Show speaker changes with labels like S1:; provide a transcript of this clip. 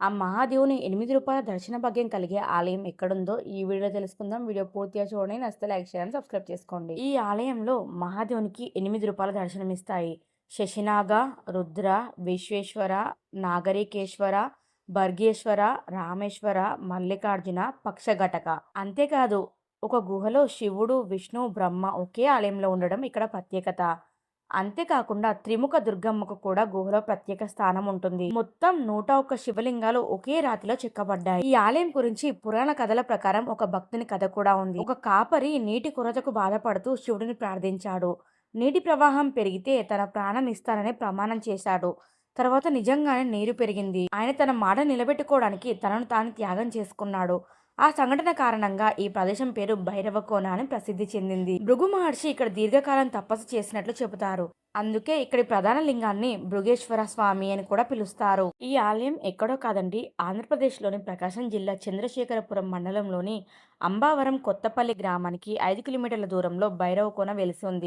S1: ఆ మహాదేవుని ఎనిమిది రూపాయల దర్శన భాగ్యం కలిగే ఆలయం ఎక్కడుందో ఈ వీడియో తెలుసుకుందాం. వీడియో పూర్తిగా చూడండి. నచ్చితే లైక్ చేయాలని సబ్స్క్రైబ్ చేసుకోండి. ఈ ఆలయంలో మహాదేవునికి ఎనిమిది రూపాయల దర్శనం ఇస్తాయి శశినాగ రుద్ర విశ్వేశ్వర నాగరికేశ్వర భర్గేశ్వర రామేశ్వర మల్లికార్జున పక్షఘటక. అంతేకాదు ఒక గుహలో శివుడు విష్ణు బ్రహ్మ ఒకే ఆలయంలో ఉండడం ఇక్కడ ప్రత్యేకత. అంతేకాకుండా త్రిముఖ దుర్గమ్మకు కూడా గుహలో ప్రత్యేక స్థానం ఉంటుంది. మొత్తం నూట ఒక్క శివలింగాలు ఒకే రాతిలో చెక్కబడ్డాయి. ఈ ఆలయం గురించి పురాణ కథల ప్రకారం ఒక భక్తుని కథ కూడా ఉంది. ఒక కాపరి నీటి కొరతకు బాధపడుతూ శివుడిని ప్రార్థించాడు. నీటి ప్రవాహం పెరిగితే తన ప్రాణం ఇస్తానని ప్రమాణం చేశాడు. తర్వాత నిజంగానే నీరు పెరిగింది. ఆయన తన మాట నిలబెట్టుకోవడానికి తనను తాను త్యాగం చేసుకున్నాడు. ఆ సంఘటన కారణంగా ఈ ప్రదేశం పేరు భైరవకోన అని ప్రసిద్ధి చెందింది. భృగు మహర్షి ఇక్కడ దీర్ఘకాలం తపస్సు చేసినట్లు చెబుతారు. అందుకే ఇక్కడి ప్రధాన లింగాన్ని భృగేశ్వర స్వామి అని కూడా పిలుస్తారు. ఈ ఆలయం ఎక్కడో కాదండి ఆంధ్రప్రదేశ్లోని ప్రకాశం జిల్లా చంద్రశేఖరపురం మండలంలోని అంబావరం కొత్తపల్లి గ్రామానికి ఐదు కిలోమీటర్ల దూరంలో భైరవకోన వెలిసి ఉంది.